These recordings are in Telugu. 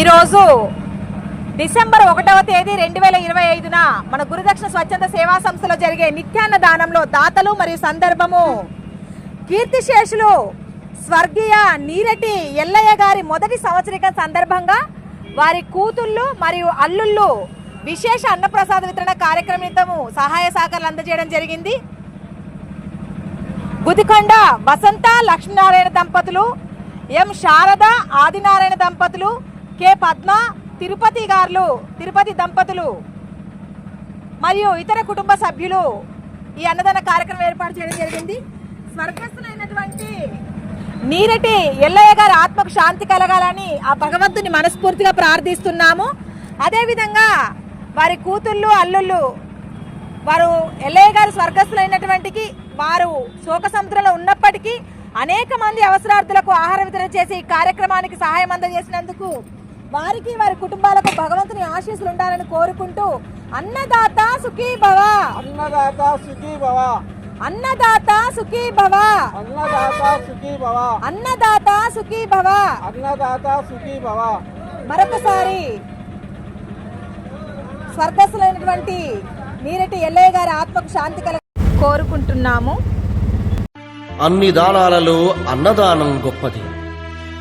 ఈరోజు డిసెంబర్ ఒకటవ తేదీ రెండు వేల ఇరవై ఐదున మన గురుదక్షిణ స్వచ్ఛంద సేవా సంస్థలో జరిగే నిత్యాన్న దానంలో దాతలు మరియు సందర్భము. కీర్తిశేషులు స్వర్గీయ నీరటి ఎల్లయ్య గారి మొదటి సంవత్సరిక సందర్భంగా వారి కూతుళ్ళు మరియు అల్లుళ్ళు విశేష అన్నప్రసాద వితరణ కార్యక్రమము సహాయ సహకారాలు అందజేయడం జరిగింది. గుదికొండ వసంత లక్ష్మీనారాయణ దంపతులు ఎం శారద ఆదినారాయణ దంపతులు కె పద్మ తిరుపతి గారులు తిరుపతి దంపతులు మరియు ఇతర కుటుంబ సభ్యులు ఈ అన్నదాన కార్యక్రమం ఏర్పాటు చేయడం జరిగింది. స్వర్గస్థులైనటువంటి నీరటి ఎల్లయ్య గారి ఆత్మకు శాంతి కలగాలని ఆ భగవంతుని మనస్ఫూర్తిగా ప్రార్థిస్తున్నాము. అదేవిధంగా వారి కూతుళ్ళు అల్లుళ్ళు వారు ఎల్లయ్య గారు స్వర్గస్థులైనటువంటికి వారు శోక సముద్రంలో ఉన్నప్పటికీ అనేక మంది అవసరార్థులకు ఆహార వితరణ చేసి ఈ కార్యక్రమానికి సహాయం అందజేసినందుకు వారికి వారి కుటుంబాలకు భగవంతుని ఆశీస్సులు ఉండాలని కోరుకుంటూ అన్నదాత సుఖీ భవ. అన్నదాత సుఖీ భవ. అన్నదాత సుఖీ భవ. అన్నదాత సుఖీ భవ. అన్నదాత సుఖీ భవ. అన్నదాత సుఖీ భవ. మరొకసారి స్వర్గస్థులైనటువంటి నీరటి ఎల్లయ్య గారి ఆత్మకు శాంతి కల కోరుకుంటున్నాము. అన్ని దానాలలో అన్నదానం గొప్పది.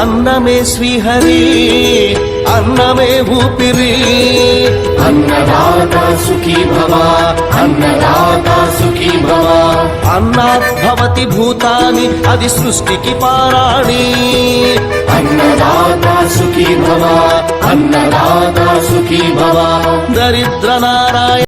అన్నమే శ్రీహరి అన్నమే ఊపిరి. అన్నదాత సుఖీ భవ అన్నదాత సుఖీ భవ అన్నాత్ భవతి భూతాని అది సృష్టికి పారాణి. అన్నదాత సుఖీ భవ అన్నదాత సుఖీ భవ దరిద్ర నారాయణ